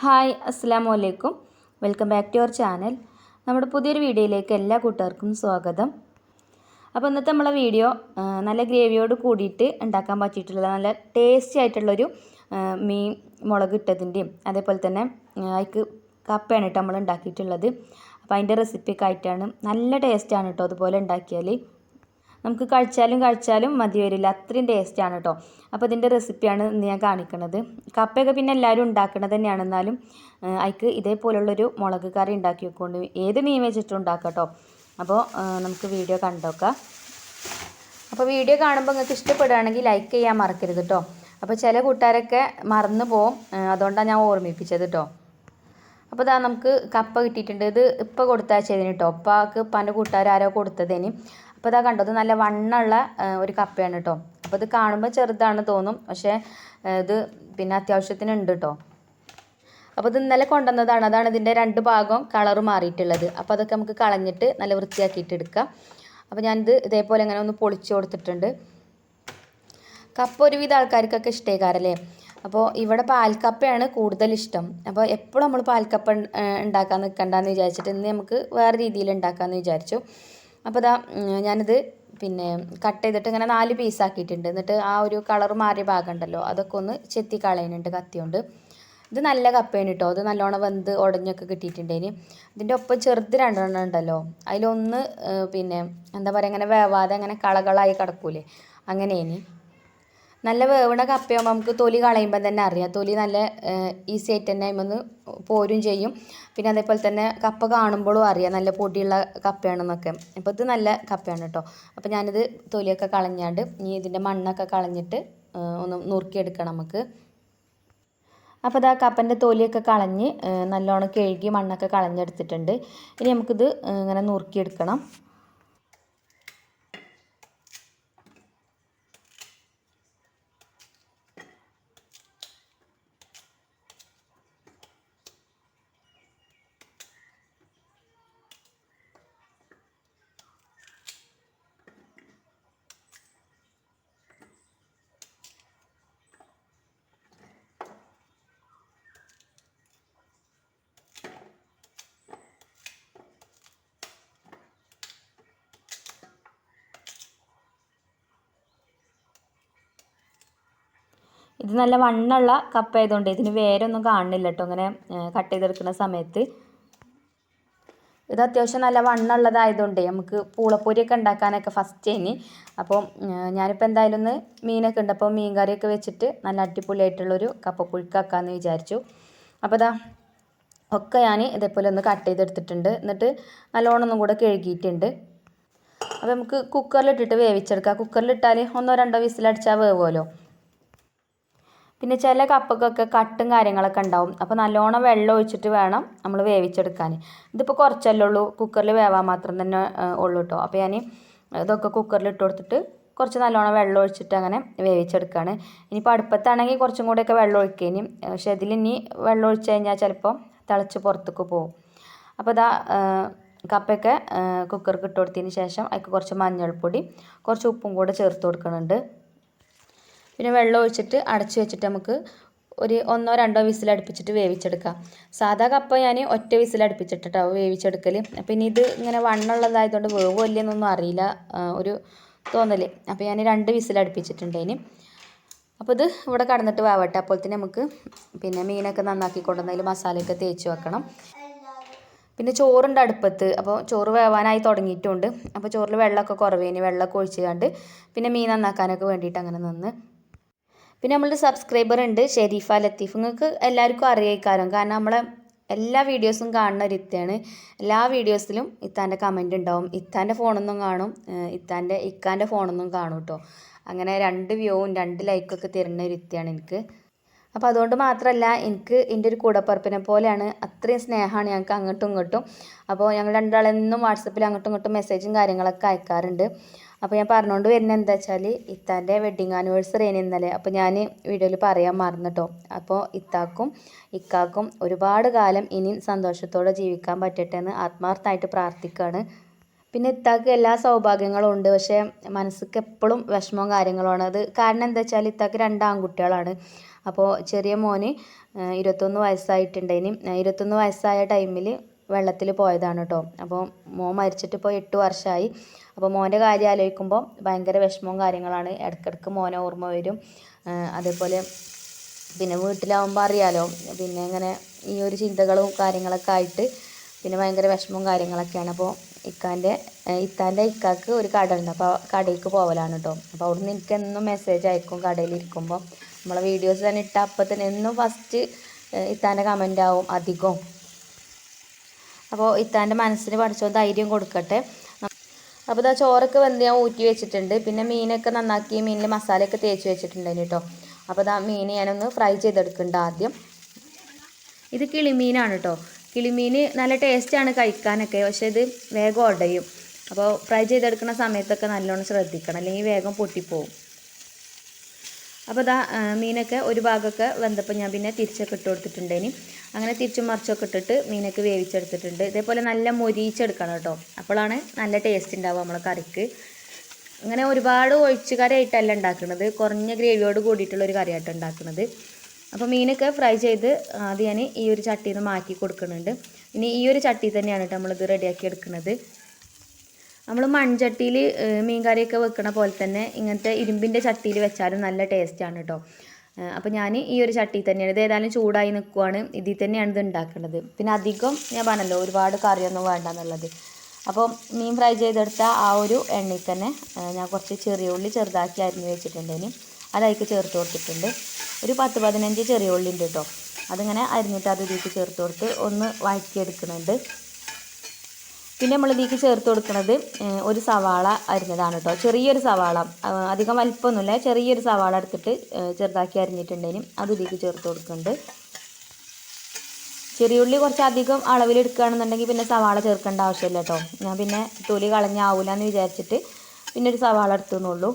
Hi അസ്സാം വലൈക്കും welcome back to our channel. നമ്മുടെ പുതിയൊരു വീഡിയോയിലേക്ക് എല്ലാ കൂട്ടുകാർക്കും സ്വാഗതം. അപ്പോൾ ഇന്നത്തെ നമ്മളെ വീഡിയോ നല്ല ഗ്രേവിയോട് കൂടിയിട്ട് ഉണ്ടാക്കാൻ പറ്റിയിട്ടുള്ള നല്ല ടേസ്റ്റി ആയിട്ടുള്ളൊരു മീൻ മുളക് ഇട്ടതിന്റെയും അതേപോലെ തന്നെ അതിക്ക് കപ്പയാണ് കേട്ടോ നമ്മൾ ഉണ്ടാക്കിയിട്ടുള്ളത്. അപ്പോൾ അതിന്റെ റെസിപ്പിയൊക്കെ ആയിട്ടാണ് നല്ല ടേസ്റ്റാണ് കേട്ടോ അതുപോലെ ഉണ്ടാക്കിയാൽ നമുക്ക് കഴിച്ചാലും കഴിച്ചാലും മതി വരില്ല. അത്രയും ടേസ്റ്റാണ് കേട്ടോ അപ്പോൾ ഇതിന്റെ റെസിപ്പിയാണ് ഇന്ന് ഞാൻ കാണിക്കുന്നത് കപ്പയൊക്കെ പിന്നെ എല്ലാവരും ഉണ്ടാക്കുന്നത് തന്നെയാണ്. എന്നാലും അതിക്ക് ഇതേപോലുള്ളൊരു മുളക് കറി ഉണ്ടാക്കി വെക്കൊണ്ട് ഏത് മീൻ വെച്ചിട്ടും ഉണ്ടാക്കാം കേട്ടോ അപ്പോൾ നമുക്ക് വീഡിയോ കണ്ടോക്കാം. അപ്പോൾ വീഡിയോ കാണുമ്പോൾ നിങ്ങൾക്ക് ഇഷ്ടപ്പെടുകയാണെങ്കിൽ ലൈക്ക് ചെയ്യാൻ മറക്കരുത് കേട്ടോ അപ്പോൾ ചില കൂട്ടുകാരൊക്കെ മറന്നു പോവും. അതുകൊണ്ടാണ് ഞാൻ ഓർമ്മിപ്പിച്ചത് കേട്ടോ അപ്പോൾ ഇതാ നമുക്ക് കപ്പ കിട്ടിയിട്ടുണ്ട്. ഇത് ഇപ്പോൾ ചെയ്തിന് കേട്ടോ ഉപ്പാക്ക് ഉപ്പാന്റെ കൊടുത്തതിന്. അപ്പോൾ ഇതാ ഇത് നല്ല വണ്ണമുള്ള ഒരു കപ്പയാണ് കേട്ടോ അപ്പോൾ ഇത് കാണുമ്പോൾ ചെറുതാണ് തോന്നും പക്ഷേ ഇത് പിന്നെ അത്യാവശ്യത്തിന് ഉണ്ട് കേട്ടോ അപ്പോൾ ഇത് ഇന്നലെ കൊണ്ടുവന്നതാണ് അതാണ് ഇതിന്റെ രണ്ട് ഭാഗം കളറ് മാറിയിട്ടുള്ളത്. അപ്പോൾ അതൊക്കെ നമുക്ക് കളഞ്ഞിട്ട് നല്ല വൃത്തിയാക്കിയിട്ട് എടുക്കാം. അപ്പോൾ ഞാനിത് ഇതേപോലെ ഇങ്ങനെ ഒന്ന് പൊളിച്ചു കൊടുത്തിട്ടുണ്ട്. കപ്പ ഒരുവിധ ആൾക്കാർക്കൊക്കെ ഇഷ്ടേക്കാരല്ലേ? അപ്പോൾ ഇവിടെ പാൽക്കപ്പയാണ് കൂടുതൽ ഇഷ്ടം. അപ്പോൾ എപ്പോഴും നമ്മൾ പാൽക്കപ്പ ഉണ്ടാക്കാൻ നിൽക്കണ്ടെന്ന് വിചാരിച്ചിട്ട് ഇന്ന് നമുക്ക് വേറെ രീതിയിൽ ഉണ്ടാക്കാമെന്ന് വിചാരിച്ചു. അപ്പോൾ ഇതാ ഞാനിത് പിന്നെ കട്ട് ചെയ്തിട്ട് ഇങ്ങനെ നാല് പീസ് ആക്കിയിട്ടുണ്ട്. എന്നിട്ട് ആ ഒരു കളർ മാറിയ ഭാഗം ഉണ്ടല്ലോ അതൊക്കെ ഒന്ന് ചെത്തി കളയുന്നുണ്ട് കത്തിയോണ്ട്. ഇത് നല്ല കപ്പയാണ് കേട്ടോ അത് നല്ലോണം വെന്ത് ഉടഞ്ഞൊക്കെ കിട്ടിയിട്ടുണ്ടേന് ഇതിന്റെ ഒപ്പം ചെറുത് രണ്ടെണ്ണം ഉണ്ടല്ലോ. അതിലൊന്ന് പിന്നെ എന്താ പറയുക ഇങ്ങനെ വേവാതെ അങ്ങനെ കളകളായി കിടക്കൂലേ. അങ്ങനെയാണ്. നല്ല വേവണ കപ്പയാകുമ്പോൾ നമുക്ക് തൊലി കളയുമ്പോൾ തന്നെ അറിയാം. തൊലി നല്ല ഈസി ആയിട്ട് തന്നെ അതിമൊന്ന് പോരും ചെയ്യും. പിന്നെ അതേപോലെ തന്നെ കപ്പ കാണുമ്പോഴും അറിയാം നല്ല പൊടിയുള്ള കപ്പയാണെന്നൊക്കെ. അപ്പോൾ ഇത് നല്ല കപ്പയാണ് കേട്ടോ അപ്പോൾ ഞാനിത് തൊലിയൊക്കെ കളഞ്ഞാണ്ട് ഇനി ഇതിന്റെ മണ്ണൊക്കെ കളഞ്ഞിട്ട് ആ, ഒന്ന് നുറുക്കിയെടുക്കണം നമുക്ക്. അപ്പോൾ ഇതാ കപ്പന്റെ തൊലിയൊക്കെ കളഞ്ഞ് ആ, നല്ലോണം കഴുകി മണ്ണൊക്കെ കളഞ്ഞെടുത്തിട്ടുണ്ട്. ഇനി നമുക്കിത് ആ, ഇങ്ങനെ നുറുക്കിയെടുക്കണം. ഇത് നല്ല വണ്ണുള്ള കപ്പ ആയതുകൊണ്ട് ഇതിന് വേരൊന്നും കാണുന്നില്ല കേട്ടോ ഇങ്ങനെ കട്ട് ചെയ്തെടുക്കുന്ന സമയത്ത്. ഇത് അത്യാവശ്യം നല്ല വണ്ണുള്ളതായതുകൊണ്ട് നമുക്ക് പൂളപ്പൊരിയൊക്കെ ഉണ്ടാക്കാനൊക്കെ ഫസ്റ്റ് ഇനി. അപ്പോൾ ഞാനിപ്പോൾ എന്തായാലും ഒന്ന് മീനൊക്കെ ഉണ്ട്. അപ്പോൾ മീൻ കറിയൊക്കെ വെച്ചിട്ട് നല്ല അടിപൊളിയായിട്ടുള്ളൊരു കപ്പ പുഴുക്കാക്കാമെന്ന് വിചാരിച്ചു. അപ്പോൾ ഇതാ ഒക്കെ ഞാൻ ഇതേപോലെ ഒന്ന് കട്ട് ചെയ്തെടുത്തിട്ടുണ്ട്. എന്നിട്ട് നല്ലോണം ഒന്നും കൂടെ കഴുകിയിട്ടുണ്ട്. അപ്പോൾ നമുക്ക് കുക്കറിലിട്ടിട്ട് വേവിച്ചെടുക്കാം. കുക്കറിലിട്ടാൽ ഒന്നോ രണ്ടോ വിസിലടിച്ചാൽ വേവുമല്ലോ പിന്നെ ചില കപ്പക്കൊക്കെ കട്ടും കാര്യങ്ങളൊക്കെ ഉണ്ടാവും. അപ്പോൾ നല്ലോണം വെള്ളം ഒഴിച്ചിട്ട് വേണം നമ്മൾ വേവിച്ചെടുക്കാൻ. ഇതിപ്പോൾ കുറച്ചല്ലേ ഉള്ളൂ. കുക്കറിൽ വേവാൻ മാത്രം തന്നെ ഉള്ളൂ കേട്ടോ അപ്പോൾ ഞാൻ ഇതൊക്കെ കുക്കറിൽ ഇട്ട് കൊടുത്തിട്ട് കുറച്ച് നല്ലോണം വെള്ളം ഒഴിച്ചിട്ട് അങ്ങനെ വേവിച്ചെടുക്കുകയാണ് ഇനിയിപ്പോൾ അടുപ്പത്താണെങ്കിൽ കുറച്ചും കൂടെയൊക്കെ വെള്ളം ഒഴിക്കേനി പക്ഷേ ഇതിൽ ഇനി വെള്ളം ഒഴിച്ച് കഴിഞ്ഞാൽ ചിലപ്പോൾ തിളച്ച് പുറത്തേക്ക് പോകും. അപ്പോൾ ഇതാ കപ്പയൊക്കെ കുക്കർക്ക് ഇട്ട് കൊടുത്തതിന് ശേഷം അതിൽ കുറച്ച് മഞ്ഞൾപ്പൊടി കുറച്ച് ഉപ്പും കൂടെ ചേർത്ത് കൊടുക്കുന്നുണ്ട് പിന്നെ വെള്ളം ഒഴിച്ചിട്ട് അടച്ച് വെച്ചിട്ട് നമുക്ക് ഒരു ഒന്നോ രണ്ടോ വിസിൽ അടുപ്പിച്ചിട്ട് വേവിച്ചെടുക്കാം. സാധാ കപ്പ ഞാൻ ഒറ്റ വിസിൽ അടുപ്പിച്ചിട്ടോ വേവിച്ചെടുക്കൽ ഇനി ഇത് ഇങ്ങനെ വണ്ണുള്ളതായതുകൊണ്ട് വേവോ ഇല്ലെന്നൊന്നും അറിയില്ല ഒരു തോന്നൽ അപ്പോൾ ഞാൻ രണ്ട് വിസിൽ അടുപ്പിച്ചിട്ടുണ്ട് ഇനി. അപ്പോൾ ഇത് ഇവിടെ കടന്നിട്ട് വേവട്ടെ. അപ്പോഴത്തേന് നമുക്ക് പിന്നെ മീനൊക്കെ നന്നാക്കി കൊണ്ടുവന്നതിൽ മസാലയൊക്കെ തേച്ച് വെക്കണം. പിന്നെ ചോറുണ്ട് അടുപ്പത്ത്. അപ്പോൾ ചോറ് വേവാനായി തുടങ്ങിയിട്ടുണ്ട്. അപ്പോൾ ചോറിൽ വെള്ളമൊക്കെ കുറവേനി. വെള്ളമൊക്കെ ഒഴിച്ച് കണ്ട് പിന്നെ മീൻ നന്നാക്കാനൊക്കെ വേണ്ടിയിട്ട് അങ്ങനെ നിന്ന്. പിന്നെ നമ്മളുടെ സബ്സ്ക്രൈബർ ഉണ്ട് ഷെരീഫ ലത്തീഫ്. നിങ്ങൾക്ക് എല്ലാവർക്കും അറിയിക്കാരം കാരണം നമ്മളെ എല്ലാ വീഡിയോസും കാണുന്ന ഒരു ഇത്തയാണ്. എല്ലാ വീഡിയോസിലും ഇത്താന്റെ കമന്റ് ഉണ്ടാവും. ഇത്താന്റെ ഫോണൊന്നും കാണും. ഇത്താന്റെ ഇക്കാന്റെ ഫോണൊന്നും കാണും കേട്ടോ അങ്ങനെ രണ്ട് വ്യൂവും രണ്ട് ലൈക്കൊക്കെ തരുന്ന ഒരു ഇത്തയാണ് എനിക്ക്. അപ്പോൾ അതുകൊണ്ട് മാത്രമല്ല എനിക്ക് എന്റെ ഒരു കൂടപ്പറപ്പിനെ പോലെയാണ് അത്രയും സ്നേഹമാണ് ഞങ്ങൾക്ക് അങ്ങോട്ടും ഇങ്ങോട്ടും. അപ്പോൾ ഞങ്ങൾ രണ്ടാളെന്നും വാട്സപ്പിൽ അങ്ങോട്ടും ഇങ്ങോട്ടും മെസ്സേജും കാര്യങ്ങളൊക്കെ അയക്കാറുണ്ട്. അപ്പോൾ ഞാൻ പറഞ്ഞുകൊണ്ട് വരുന്നത് എന്താ വെച്ചാൽ ഇത്താന്റെ വെഡ്ഡിങ് ആനിവേഴ്സറി ആണ് ഇന്നലെ. അപ്പോൾ ഞാൻ വീഡിയോയിൽ പറയാൻ മറന്നിട്ടോ അപ്പോൾ ഇത്താക്കും ഇക്കാക്കും ഒരുപാട് കാലം ഇനിയും സന്തോഷത്തോടെ ജീവിക്കാൻ പറ്റട്ടെ എന്ന് ആത്മാർത്ഥമായിട്ട് പ്രാർത്ഥിക്കുകയാണ് പിന്നെ ഇത്താക്ക് എല്ലാ സൗഭാഗ്യങ്ങളും ഉണ്ട്. പക്ഷേ മനസ്സിക്ക് എപ്പോഴും വിഷമവും കാര്യങ്ങളുമാണ്. അത് കാരണം എന്താ വെച്ചാൽ ഇത്താക്ക് രണ്ട് ആൺകുട്ടികളാണ്. അപ്പോൾ ചെറിയ മോന് ഇരുപത്തൊന്ന് വയസ്സായിട്ടുണ്ടേനി ഇരുപത്തൊന്ന് വയസ്സായ ടൈമിൽ വെള്ളത്തിൽ പോയതാണ് കേട്ടോ അപ്പോൾ മോൻ മരിച്ചിട്ട് ഇപ്പോൾ എട്ട് വർഷമായി അപ്പോൾ മോന്റെ കാര്യം ആലോചിക്കുമ്പോൾ ഭയങ്കര വിഷമവും കാര്യങ്ങളാണ്. ഇടയ്ക്കിടയ്ക്ക് മോനെ ഓർമ്മ വരും. അതേപോലെ പിന്നെ വീട്ടിലാവുമ്പോൾ അറിയാലോ. പിന്നെ ഇങ്ങനെ ഈ ഒരു ചിന്തകളും കാര്യങ്ങളൊക്കെ ആയിട്ട് പിന്നെ ഭയങ്കര വിഷമവും കാര്യങ്ങളൊക്കെയാണ്. അപ്പോൾ ഇക്കാന്റെ ഇത്താന്റെ ഇക്കാക്ക് ഒരു കടയുണ്ട് അപ്പോൾ കടയിലേക്ക് പോവലാണ് കേട്ടോ അപ്പോൾ അവിടുന്ന് എനിക്ക് എന്നും മെസ്സേജ് അയക്കും കടയിൽ ഇരിക്കുമ്പോൾ നമ്മളെ വീഡിയോസ് തന്നെ ഇട്ട അപ്പം തന്നെ എന്നും ഫസ്റ്റ് ഇത്താന്റെ കമന്റ് ആവും അധികവും. അപ്പോൾ ഇത്താന്റെ മനസ്സിന് പഠിച്ചോ ധൈര്യം കൊടുക്കട്ടെ. അപ്പോൾ ഇതാ ചോറൊക്കെ വെന്ത് ഞാൻ ഊറ്റി വെച്ചിട്ടുണ്ട്. പിന്നെ മീനൊക്കെ നന്നാക്കി മീനിൽ മസാലയൊക്കെ തേച്ച് വെച്ചിട്ടുണ്ടായിന് കേട്ടോ അപ്പോൾ ഇതാ മീൻ ഞാനൊന്ന് ഫ്രൈ ചെയ്തെടുക്കുന്നുണ്ട് ആദ്യം. ഇത് കിളിമീനാണ് കേട്ടോ കിളിമീൻ നല്ല ടേസ്റ്റാണ് കഴിക്കാനൊക്കെ. പക്ഷേ ഇത് വേഗം ഉടയും അപ്പോൾ ഫ്രൈ ചെയ്തെടുക്കുന്ന സമയത്തൊക്കെ നല്ലോണം ശ്രദ്ധിക്കണം. അല്ലെങ്കിൽ വേഗം പൊട്ടിപ്പോവും. അപ്പോൾ ഇതാ മീനൊക്കെ ഒരു ഭാഗമൊക്കെ വെന്തപ്പോൾ ഞാൻ പിന്നെ തിരിച്ചൊക്കെ ഇട്ട് കൊടുത്തിട്ടുണ്ടേനി. അങ്ങനെ തിരിച്ചും മറിച്ചൊക്കെ ഇട്ടിട്ട് മീനൊക്കെ വേവിച്ചെടുത്തിട്ടുണ്ട്. ഇതേപോലെ നല്ല മൊരിയിച്ചെടുക്കണം കേട്ടോ. അപ്പോഴാണ് നല്ല ടേസ്റ്റ് ഉണ്ടാവുക നമ്മളെ കറിക്ക്. അങ്ങനെ ഒരുപാട് ഒഴിച്ചുകറിയായിട്ടല്ല ഉണ്ടാക്കുന്നത്. കുറഞ്ഞ ഗ്രേവിയോട് കൂടിയിട്ടുള്ള ഒരു കറിയായിട്ട് ഉണ്ടാക്കുന്നത്. അപ്പോൾ മീനൊക്കെ ഫ്രൈ ചെയ്ത് ആദ്യം ഞാൻ ഈ ഒരു ചട്ടിയിൽ നിന്ന് മാറ്റി കൊടുക്കുന്നുണ്ട്. ഇനി ഈ ഒരു ചട്ടി തന്നെയാണ് കേട്ടോ നമ്മളിത് റെഡിയാക്കി എടുക്കുന്നത്. നമ്മൾ മൺചട്ടിയിൽ മീൻ കറിയൊക്കെ വെക്കണ പോലെ തന്നെ ഇങ്ങനത്തെ ഇരുമ്പിന്റെ ചട്ടിയിൽ വെച്ചാലും നല്ല ടേസ്റ്റാണ് കേട്ടോ. അപ്പോൾ ഞാൻ ഈ ഒരു ചട്ടി തന്നെയാണ് ഇത് ഏതായാലും ചൂടായി നിൽക്കുവാണ്. ഇതിൽ തന്നെയാണ് ഇത് ഉണ്ടാക്കുന്നത്. പിന്നെ അധികം ഞാൻ പറഞ്ഞല്ലോ ഒരുപാട് കറിയൊന്നും വേണ്ട എന്നുള്ളത്. അപ്പോൾ മീൻ ഫ്രൈ ചെയ്തെടുത്ത ആ ഒരു എണ്ണയിൽ തന്നെ ഞാൻ കുറച്ച് ചെറിയ ഉള്ളി ചെറുതാക്കി അരിഞ്ഞ് വെച്ചിട്ടുണ്ട് അതതിക്ക് ചേർത്ത് കൊടുത്തിട്ടുണ്ട്. ഒരു പത്ത് പതിനഞ്ച് ചെറിയ ഉള്ളി ഉണ്ട് കേട്ടോ അതിങ്ങനെ അരിഞ്ഞിട്ട് അത് ഇതിലേക്ക് ചേർത്ത് കൊടുത്ത് ഒന്ന് വഴറ്റിയെടുക്കുന്നുണ്ട്. പിന്നെ നമ്മൾ ഇതിലേക്ക് ചേർത്ത് കൊടുക്കുന്നത് ഒരു സവാള അരിഞ്ഞതാണ് കേട്ടോ ചെറിയൊരു സവാള. അധികം വലിപ്പമൊന്നുമില്ല. ചെറിയൊരു സവാള എടുത്തിട്ട് ചെറുതാക്കി അരിഞ്ഞിട്ടുണ്ടെങ്കിലും അത് ഇതിലേക്ക് ചേർത്ത് കൊടുക്കുന്നുണ്ട്. ചെറിയുള്ളി കുറച്ച് അധികം അളവിൽ എടുക്കുകയാണെന്നുണ്ടെങ്കിൽ പിന്നെ സവാള ചേർക്കേണ്ട ആവശ്യമില്ല കേട്ടോ ഞാൻ പിന്നെ തൊലി കളഞ്ഞാവൂല എന്ന് വിചാരിച്ചിട്ട് പിന്നെ ഒരു സവാള എടുത്തുന്നുള്ളൂ.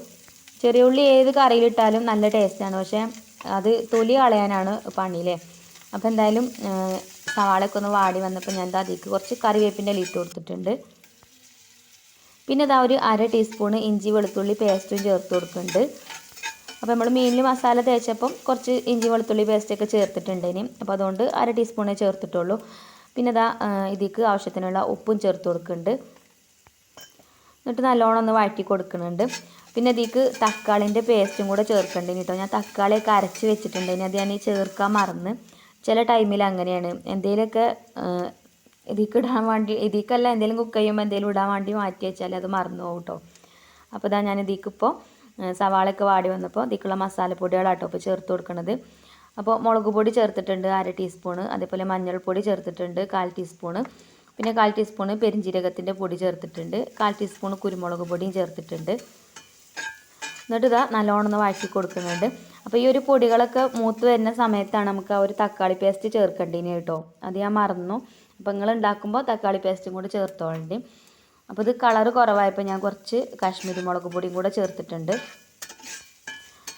ചെറിയ ഉള്ളി ഏത് കറിയിലിട്ടാലും നല്ല ടേസ്റ്റാണ് പക്ഷേ അത് തൊലി കളയാനാണ് പണിയില്ലേ അപ്പോൾ എന്തായാലും സവാളയൊക്കെ ഒന്ന് വാടി വന്നപ്പോൾ ഞാൻ അതിലേക്ക് കുറച്ച് കറിവേപ്പിന്റെ ഇട്ട് കൊടുത്തിട്ടുണ്ട്. പിന്നെ ഇതാ ഒരു അര ടീസ്പൂൺ ഇഞ്ചി വെളുത്തുള്ളി പേസ്റ്റും ചേർത്ത് കൊടുക്കുന്നുണ്ട് അപ്പോൾ നമ്മൾ മീനിൽ മസാല തേച്ചപ്പം കുറച്ച് ഇഞ്ചി വെളുത്തുള്ളി പേസ്റ്റൊക്കെ ചേർത്തിട്ടുണ്ട് ഇനി. അപ്പോൾ അതുകൊണ്ട് അര ടീസ്പൂണേ ചേർത്തിട്ടുള്ളൂ. പിന്നെ ഇതാ ഇതിലേക്ക് ആവശ്യത്തിനുള്ള ഉപ്പും ചേർത്ത് കൊടുക്കുന്നുണ്ട്. എന്നിട്ട് നല്ലോണം ഒന്ന് വഴറ്റി കൊടുക്കുന്നുണ്ട്. പിന്നെ അതിക്ക് തക്കാളിന്റെ പേസ്റ്റും കൂടെ ചേർക്കേണ്ടി കേട്ടോ ഞാൻ തക്കാളിയൊക്കെ അരച്ച് വെച്ചിട്ടുണ്ട് ഇനി അത് ഞാൻ ചേർക്കാൻ മറന്ന്. ചില ടൈമിൽ അങ്ങനെയാണ്. എന്തെങ്കിലുമൊക്കെ ഇതിക്ക് ഇടാൻ വേണ്ടി ഇതിക്കല്ല എന്തെങ്കിലും കുക്ക് ചെയ്യുമ്പോൾ എന്തെങ്കിലും ഇടാൻ വേണ്ടി മാറ്റി വെച്ചാൽ അത് മറന്നു പോകും കേട്ടോ അപ്പോൾ ഇതാ ഞാൻ ഇതിക്കിപ്പോൾ സവാളയൊക്കെ വാടി വന്നപ്പോൾ ഇതിക്കുള്ള മസാലപ്പൊടികളാട്ടോ ഇപ്പോൾ ചേർത്ത് കൊടുക്കണത്. അപ്പോൾ മുളക് പൊടി ചേർത്തിട്ടുണ്ട് അര ടീസ്പൂണ് അതേപോലെ മഞ്ഞൾപ്പൊടി ചേർത്തിട്ടുണ്ട് കാൽ ടീസ്പൂണ് പിന്നെ കാൽ ടീസ്പൂണ് പെരിഞ്ജീരകത്തിന്റെ പൊടി ചേർത്തിട്ടുണ്ട്. കാൽ ടീസ്പൂണ് കുരുമുളക് പൊടിയും ചേർത്തിട്ടുണ്ട്. എന്നിട്ട് ഇതാ നല്ലോണം വഴറ്റി കൊടുക്കുന്നുണ്ട്. അപ്പോൾ ഈ ഒരു പൊടികളൊക്കെ മൂത്ത് വരുന്ന സമയത്താണ് നമുക്ക് ആ ഒരു തക്കാളി പേസ്റ്റ് ചേർക്കേണ്ടതിന് കേട്ടോ. അത് ഞാൻ മറന്നു. അപ്പോൾ നിങ്ങൾ ഉണ്ടാക്കുമ്പോൾ തക്കാളി പേസ്റ്റും കൂടി ചേർത്തോളണ്ടി. അപ്പോൾ ഇത് കളറ് കുറവായപ്പോൾ ഞാൻ കുറച്ച് കാശ്മീരി മുളക് പൊടിയും കൂടെ ചേർത്തിട്ടുണ്ട്.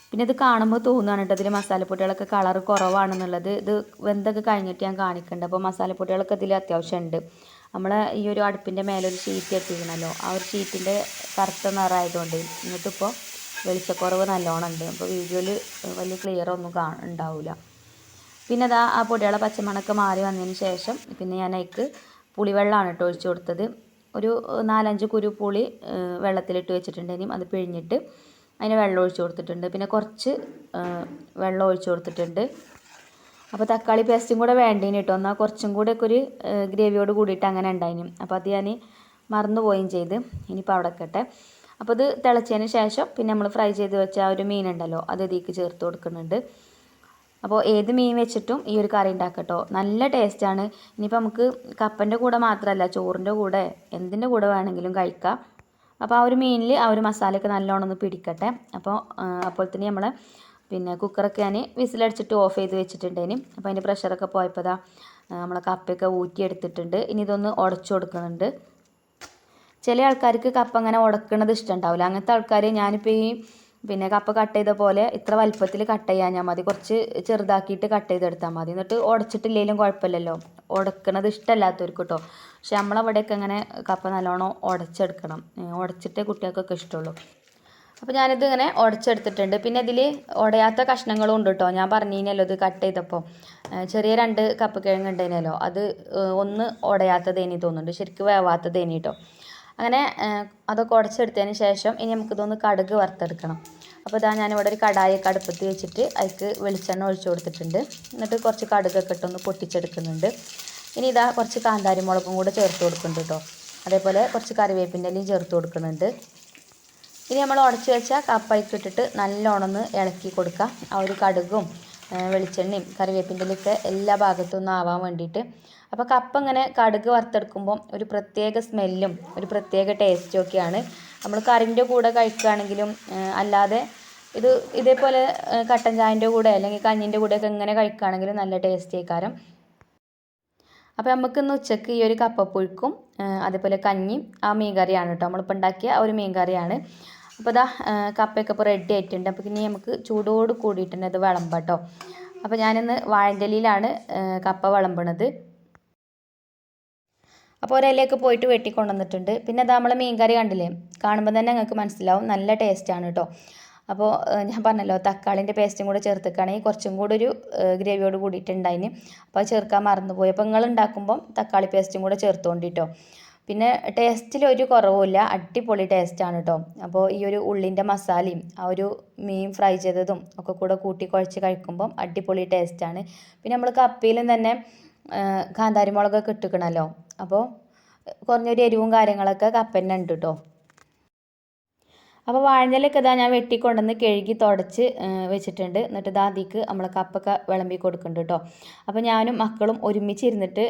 പിന്നെ ഇത് കാണുമ്പോൾ തോന്നുകയാണ് കേട്ടോ ഇതിൽ മസാലപ്പൊടികളൊക്കെ കളറ് കുറവാണെന്നുള്ളത്. ഇത് വെന്തൊക്കെ കഴിഞ്ഞിട്ട് ഞാൻ കാണിക്കുന്നുണ്ട് അപ്പോൾ മസാലപ്പൊടികളൊക്കെ ഇതിൽ അത്യാവശ്യമുണ്ട് നമ്മൾ ഈ ഒരു അടുപ്പിന്റെ മേലെ ഒരു ഷീറ്റ് എത്തിക്കണമല്ലോ ആ ഒരു ഷീറ്റിന്റെ കറുത്ത നിറമായതുകൊണ്ട്. എന്നിട്ടിപ്പോൾ വെളിച്ചക്കുറവ് നല്ലോണം ഉണ്ട്. അപ്പോൾ വീഡിയോയിൽ വലിയ ക്ലിയർ ഒന്നും കാ ഉണ്ടാവില്ല പിന്നെ അതാ ആ പൊടികളെ പച്ചമണക്ക് മാറി വന്നതിന് ശേഷം പിന്നെ ഞാൻ അതിക്ക് പുളിവെള്ളമാണ് കേട്ടോ ഒഴിച്ചു കൊടുത്തത്. ഒരു നാലഞ്ച് കുരു പുളി വെള്ളത്തിലിട്ട് വെള്ളത്തിലിട്ട് വെച്ചിട്ടുണ്ടെങ്കിലും അത് പിഴിഞ്ഞിട്ട് അതിന് വെള്ളം ഒഴിച്ചു കൊടുത്തിട്ടുണ്ട്. പിന്നെ കുറച്ച് വെള്ളം ഒഴിച്ചു കൊടുത്തിട്ടുണ്ട്. അപ്പോൾ തക്കാളി പേസ്റ്റും കൂടെ വേണ്ടേന് കേട്ടോ എന്നാൽ കുറച്ചും കൂടെ ഒക്കെ ഒരു ഗ്രേവിയോട് കൂടിയിട്ട് അങ്ങനെ ഉണ്ടായിനും. അപ്പോൾ അത് ഞാൻ മറന്നു പോവുകയും ചെയ്ത്. ഇനിയിപ്പോൾ അവിടെ വെക്കട്ടെ. അപ്പോൾ ഇത് തിളച്ചതിന് ശേഷം പിന്നെ നമ്മൾ ഫ്രൈ ചെയ്ത് വെച്ച ആ ഒരു മീൻ ഉണ്ടല്ലോ അത് ഇതിലേക്ക് ചേർത്ത് കൊടുക്കുന്നുണ്ട്. അപ്പോൾ ഏത് മീൻ വെച്ചിട്ടും ഈ ഒരു കറി ഉണ്ടാക്കട്ടോ. നല്ല ടേസ്റ്റാണ് ഇനിയിപ്പോൾ നമുക്ക് കപ്പന്റെ കൂടെ മാത്രമല്ല ചോറിന്റെ കൂടെ എന്തിന്റെ കൂടെ വേണമെങ്കിലും കഴിക്കാം. അപ്പോൾ ആ ഒരു മീനിൽ ആ ഒരു മസാലയൊക്കെ നല്ലോണം ഒന്ന് പിടിക്കട്ടെ. അപ്പോൾ അപ്പോൾ തന്നെ നമ്മൾ പിന്നെ കുക്കറൊക്കെ ഞാൻ വിസിലടിച്ചിട്ട് ഓഫ് ചെയ്ത് വെച്ചിട്ടുണ്ടേനും അപ്പോൾ അതിന്റെ പ്രഷറൊക്കെ പോയപ്പോൾ നമ്മളെ കപ്പയൊക്കെ ഊറ്റിയെടുത്തിട്ടുണ്ട്. ഇനി ഇതൊന്ന് ഉടച്ചു കൊടുക്കുന്നുണ്ട്. ചില ആൾക്കാർക്ക് കപ്പ അങ്ങനെ ഉടക്കണത് ഇഷ്ടമുണ്ടാവില്ല. അങ്ങനത്തെ ആൾക്കാർ ഞാനിപ്പോൾ ഈ പിന്നെ കപ്പ കട്ട് ചെയ്ത പോലെ ഇത്ര വലിപ്പത്തിൽ കട്ട് ചെയ്യാൻ മതി. കുറച്ച് ചെറുതാക്കിയിട്ട് കട്ട് ചെയ്തെടുത്താൽ മതി. എന്നിട്ട് ഉടച്ചിട്ടില്ലെങ്കിലും കുഴപ്പമില്ലല്ലോ. ഉടക്കണത് ഇഷ്ടമല്ലാത്തവർക്ക് കേട്ടോ പക്ഷെ നമ്മളവിടെയൊക്കെ അങ്ങനെ കപ്പ നല്ലോണം ഉടച്ചെടുക്കണം. ഉടച്ചിട്ടേ കുട്ടികൾക്കൊക്കെ ഇഷ്ടമുള്ളൂ. അപ്പോൾ ഞാനിത് ഇങ്ങനെ ഉടച്ചെടുത്തിട്ടുണ്ട്. പിന്നെ ഇതിൽ ഉടയാത്ത കഷ്ണങ്ങളും ഉണ്ട് കേട്ടോ ഞാൻ പറഞ്ഞിനല്ലോ ഇത് കട്ട് ചെയ്തപ്പോൾ. ചെറിയ രണ്ട് കപ്പ് കിഴങ്ങ് ഉണ്ടായിരുന്നല്ലോ അത് ഒന്ന് ഉടയാത്തതേനി തോന്നുന്നുണ്ട്. ശരിക്കും വേവാത്തതേനി കേട്ടോ അങ്ങനെ അതൊക്കെ ഉടച്ചെടുത്തതിന് ശേഷം ഇനി നമുക്ക് ഇതൊന്ന് കടുക് വറുത്തെടുക്കണം. അപ്പോൾ ഇതാ ഞാനിവിടെ ഒരു കടായൊക്കെ അടുപ്പത്ത് വെച്ചിട്ട് അതിക്ക് വെളിച്ചെണ്ണ ഒഴിച്ചു കൊടുത്തിട്ടുണ്ട്. എന്നിട്ട് കുറച്ച് കടുകൊക്കെ ഇട്ടൊന്ന് പൊട്ടിച്ചെടുക്കുന്നുണ്ട്. ഇനി ഇതാ കുറച്ച് കാന്താരി മുളകും കൂടെ ചേർത്ത് കൊടുക്കുന്നുണ്ട് കേട്ടോ. അതേപോലെ കുറച്ച് കറിവേപ്പിന്റെ ചേർത്ത് കൊടുക്കുന്നുണ്ട്. ഇനി നമ്മൾ ഉടച്ചു വെച്ച കപ്പയ്ക്ക് ഇട്ടിട്ട് നല്ലോണം ഒന്ന് ഇളക്കി കൊടുക്കുക ആ ഒരു കടുകും വെളിച്ചെണ്ണയും കറിവേപ്പിന്റെ ഇലയൊക്കെ എല്ലാ ഭാഗത്തും ഒന്ന് ആവാൻ വേണ്ടിയിട്ട്. അപ്പോൾ കപ്പ ഇങ്ങനെ കടുക് വറുത്തെടുക്കുമ്പോൾ ഒരു പ്രത്യേക സ്മെല്ലും ഒരു പ്രത്യേക ടേസ്റ്റും ഒക്കെയാണ്. നമ്മൾ കറിന്റെ കൂടെ കഴിക്കുകയാണെങ്കിലും അല്ലാതെ ഇത് ഇതേപോലെ കട്ടൻ ചായന്റെ കൂടെ അല്ലെങ്കിൽ കഞ്ഞിന്റെ കൂടെയൊക്കെ ഇങ്ങനെ കഴിക്കുകയാണെങ്കിലും നല്ല ടേസ്റ്റ് ആയിക്കാരം. അപ്പോൾ നമുക്കിന്ന് ഉച്ചയ്ക്ക് ഈ ഒരു കപ്പപ്പുഴുക്കും അതേപോലെ കഞ്ഞി ആ മീൻ കറിയാണ് കേട്ടോ നമ്മളിപ്പോൾ ഉണ്ടാക്കിയ ആ ഒരു മീൻ കറിയാണ് അപ്പോൾ ഇതാ കപ്പയൊക്കെ ഇപ്പോൾ റെഡി ആയിട്ടുണ്ട്. അപ്പോൾ ഇനി നമുക്ക് ചൂടോട് കൂടിയിട്ടുണ്ട് ഇത് വിളമ്പാം കേട്ടോ അപ്പോൾ ഞാനിന്ന് വാഴന്റെലിയിലാണ് കപ്പ വിളമ്പണത്. അപ്പോൾ ഒരയിലേക്ക് പോയിട്ട് വെട്ടിക്കൊണ്ടുവന്നിട്ടുണ്ട്. പിന്നെ അത് നമ്മൾ മീൻകറി കണ്ടില്ലേ? കാണുമ്പോൾ തന്നെ നിങ്ങൾക്ക് മനസ്സിലാവും. നല്ല ടേസ്റ്റാണ് കേട്ടോ അപ്പോൾ ഞാൻ പറഞ്ഞല്ലോ തക്കാളിന്റെ പേസ്റ്റും കൂടെ ചേർത്തിക്കുകയാണെങ്കിൽ കുറച്ചും കൂടെ ഒരു ഗ്രേവിയോട് കൂടിയിട്ടുണ്ടായിന്. അപ്പോൾ ചേർക്കാൻ മറന്നുപോയി. അപ്പോൾ നിങ്ങൾ ഉണ്ടാക്കുമ്പം തക്കാളി പേസ്റ്റും കൂടെ ചേർത്തോണ്ടിട്ടോ പിന്നെ ടേസ്റ്റിൽ ഒരു കുറവുമില്ല. അടിപൊളി ടേസ്റ്റാണ് കേട്ടോ അപ്പോൾ ഈ ഒരു ഉള്ളിന്റെ മസാലയും ആ ഒരു മീൻ ഫ്രൈ ചെയ്തതും ഒക്കെ കൂടെ കൂട്ടി കുഴച്ച് കഴിക്കുമ്പം അടിപൊളി ടേസ്റ്റാണ് പിന്നെ നമ്മൾ കപ്പയിലും തന്നെ കാന്താരി മുളകൊക്കെ ഇട്ടിരിക്കണമല്ലോ അപ്പോൾ കുറഞ്ഞൊരു എരിവും കാര്യങ്ങളൊക്കെ കപ്പന്നെ ഉണ്ട് കേട്ടോ അപ്പോൾ വാഴഞ്ഞലൊക്കെ ഇതാ ഞാൻ വെട്ടിക്കൊണ്ടുവന്ന് കഴുകി തുടച്ച് വെച്ചിട്ടുണ്ട്. എന്നിട്ട് ഇതാ അതിക്ക് നമ്മൾ കപ്പൊക്കെ വിളമ്പി കൊടുക്കുന്നുണ്ട് കേട്ടോ. അപ്പോൾ ഞാനും മക്കളും ഒരുമിച്ച് ഇരുന്നിട്ട്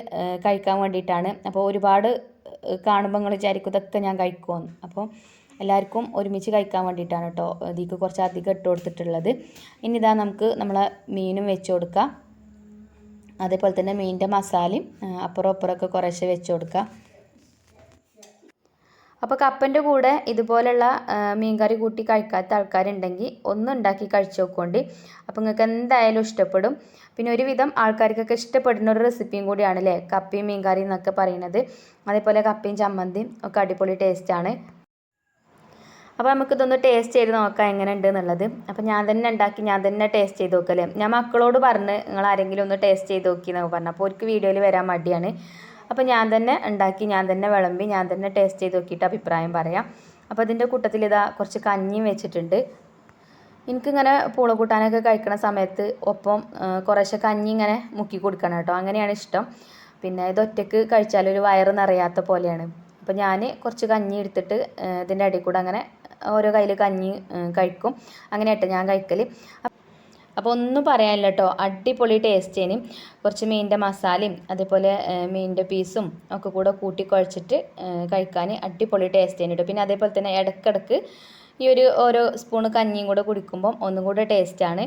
കഴിക്കാൻ വേണ്ടിയിട്ടാണ്. അപ്പോൾ ഒരുപാട് കാണുമ്പോൾ നിങ്ങൾ വിചാരിക്കും ഇതൊക്കെ ഞാൻ കഴിക്കുമെന്ന് അപ്പോൾ എല്ലാവർക്കും ഒരുമിച്ച് കഴിക്കാൻ വേണ്ടിയിട്ടാണ് കേട്ടോ ഇതിക്ക് കുറച്ച് അധികം ഇട്ട് കൊടുത്തിട്ടുള്ളത്. ഇനി ഇതാ നമുക്ക് നമ്മളെ മീനും വെച്ച് കൊടുക്കാം. അതേപോലെ തന്നെ മീനിന്റെ മസാലയും അപ്പുറം അപ്പുറമൊക്കെ കുറേശ്ശെ വെച്ച് കൊടുക്കാം. അപ്പോൾ കപ്പന്റെ കൂടെ ഇതുപോലുള്ള മീൻകറി കൂട്ടി കഴിക്കാത്ത ആൾക്കാരുണ്ടെങ്കിൽ ഒന്ന് ഉണ്ടാക്കി കഴിച്ചു നോക്കുകൊണ്ട് അപ്പോൾ നിങ്ങൾക്ക് എന്തായാലും ഇഷ്ടപ്പെടും. പിന്നെ ഒരുവിധം ആൾക്കാർക്കൊക്കെ ഇഷ്ടപ്പെടുന്ന ഒരു റെസിപ്പിയും കൂടിയാണ് അല്ലേ കപ്പയും മീൻകറി എന്നൊക്കെ പറയുന്നത്. അതേപോലെ കപ്പയും ചമ്മന്തിയും ഒക്കെ അടിപൊളി ടേസ്റ്റാണ് അപ്പോൾ നമുക്കിതൊന്ന് ടേസ്റ്റ് ചെയ്ത് നോക്കാം എങ്ങനെ ഉണ്ട് എന്നുള്ളത്. അപ്പോൾ ഞാൻ തന്നെ ഉണ്ടാക്കി ഞാൻ തന്നെ ടേസ്റ്റ് ചെയ്ത് നോക്കല്ലേ. ഞാൻ മക്കളോട് പറഞ്ഞ് നിങ്ങൾ ആരെങ്കിലും ഒന്ന് ടേസ്റ്റ് ചെയ്ത് നോക്കി എന്നൊക്കെ പറഞ്ഞു. അപ്പോൾ അവർക്ക് വീഡിയോയിൽ വരാൻ മടിയാണ്. അപ്പോൾ ഞാൻ തന്നെ ഉണ്ടാക്കി ഞാൻ തന്നെ വിളമ്പി ഞാൻ തന്നെ ടേസ്റ്റ് ചെയ്ത് നോക്കിയിട്ട് അഭിപ്രായം പറയാം. അപ്പോൾ അതിന്റെ കൂട്ടത്തിൽ ഇതാ കുറച്ച് കഞ്ഞിയും വെച്ചിട്ടുണ്ട്. എനിക്കിങ്ങനെ പൂള കൂട്ടാനൊക്കെ കഴിക്കണ സമയത്ത് ഒപ്പം കുറേശ്ശെ കഞ്ഞി ഇങ്ങനെ മുക്കി കൊടുക്കണം കേട്ടോ. അങ്ങനെയാണ് ഇഷ്ടം. പിന്നെ ഇത് ഒറ്റയ്ക്ക് കഴിച്ചാൽ ഒരു വയറ് നിറയാത്ത പോലെയാണ്. അപ്പോൾ ഞാൻ കുറച്ച് കഞ്ഞി എടുത്തിട്ട് ഇതിന്റെ ഇടയിൽ കൂടെ അങ്ങനെ ഓരോ കയ്യിൽ കഞ്ഞി കഴിക്കും. അങ്ങനെയായിട്ട് ഞാൻ കഴിക്കൽ അപ്പോൾ ഒന്നും പറയാനില്ല കേട്ടോ അടിപൊളി ടേസ്റ്റേനും കുറച്ച് മീനിന്റെ മസാലയും അതേപോലെ മീനിന്റെ പീസും ഒക്കെ കൂടെ കൂട്ടി കുഴച്ചിട്ട് കഴിക്കാൻ അടിപൊളി ടേസ്റ്റേനും കേട്ടോ പിന്നെ അതേപോലെ തന്നെ ഇടയ്ക്കിടയ്ക്ക് ഈ ഒരു ഓരോ സ്പൂൺ കഞ്ഞിയും കൂടെ കുടിക്കുമ്പം ഒന്നും കൂടെ ടേസ്റ്റാണ്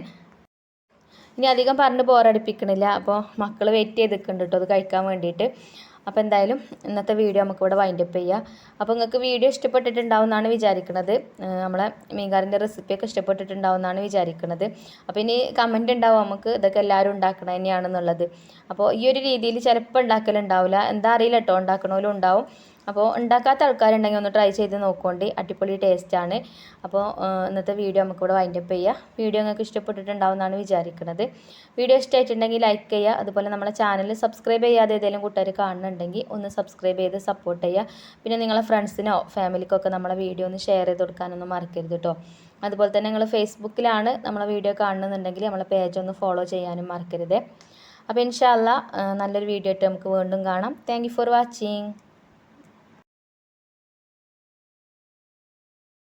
ഇനി അധികം പറഞ്ഞ് ബോറടിപ്പിക്കണില്ല അപ്പോൾ മക്കൾ വെയിറ്റ് ചെയ്ത് നിൽക്കുന്നുണ്ട് കേട്ടോ അത് കഴിക്കാൻ വേണ്ടിയിട്ട്. അപ്പോൾ എന്തായാലും ഇന്നത്തെ വീഡിയോ നമുക്ക് ഇവിടെ വൈൻഡപ്പ് ചെയ്യാം. അപ്പോൾ നിങ്ങൾക്ക് വീഡിയോ ഇഷ്ടപ്പെട്ടിട്ടുണ്ടാവും എന്നാണ് വിചാരിക്കുന്നത് നമ്മളെ മീൻകാരന്റെ റെസിപ്പിയൊക്കെ ഇഷ്ടപ്പെട്ടിട്ടുണ്ടാവും എന്നാണ് വിചാരിക്കുന്നത് അപ്പോൾ ഇനി കമന്റ് ഉണ്ടാവും നമുക്ക് ഇതൊക്കെ എല്ലാവരും ഉണ്ടാക്കണം തന്നെയാണെന്നുള്ളത്. അപ്പോൾ ഈ ഒരു രീതിയിൽ ചിലപ്പോൾ ഉണ്ടാക്കലുണ്ടാവില്ല എന്താ അറിയില്ല കേട്ടോ ഉണ്ടാക്കണമല്ലോ ഉണ്ടാവും. അപ്പോൾ ഉണ്ടാക്കാത്ത ആൾക്കാരുണ്ടെങ്കിൽ ഒന്ന് ട്രൈ ചെയ്ത് നോക്കുകൊണ്ട് അടിപൊളി ടേസ്റ്റാണ് അപ്പോൾ ഇന്നത്തെ വീഡിയോ നമുക്കിവിടെ വൈൻഡപ്പ് ചെയ്യാം. വീഡിയോ നിങ്ങൾക്ക് ഇഷ്ടപ്പെട്ടിട്ടുണ്ടാവും എന്നാണ് വിചാരിക്കുന്നത് വീഡിയോ ഇഷ്ടമായിട്ടുണ്ടെങ്കിൽ ലൈക്ക് ചെയ്യുക. അതുപോലെ നമ്മളെ ചാനൽ സബ്സ്ക്രൈബ് ചെയ്യാതെ ഏതെങ്കിലും കൂട്ടുകാർ കാണുന്നുണ്ടെങ്കിൽ ഒന്ന് സബ്സ്ക്രൈബ് ചെയ്ത് സപ്പോർട്ട് ചെയ്യുക. പിന്നെ നിങ്ങളെ ഫ്രണ്ട്സിനോ ഫാമിലിക്കൊക്കെ നമ്മളെ വീഡിയോ ഒന്ന് ഷെയർ ചെയ്ത് കൊടുക്കാനൊന്നും മറക്കരുത് കേട്ടോ അതുപോലെ തന്നെ നിങ്ങൾ ഫേസ്ബുക്കിലാണ് നമ്മളെ വീഡിയോ കാണുന്നുണ്ടെങ്കിൽ നമ്മളെ പേജ് ഒന്ന് ഫോളോ ചെയ്യാനും മറക്കരുത്. അപ്പോൾ ഇൻഷാല്ല നല്ലൊരു വീഡിയോ ആയിട്ട് നമുക്ക് വീണ്ടും കാണാം. Thank for watching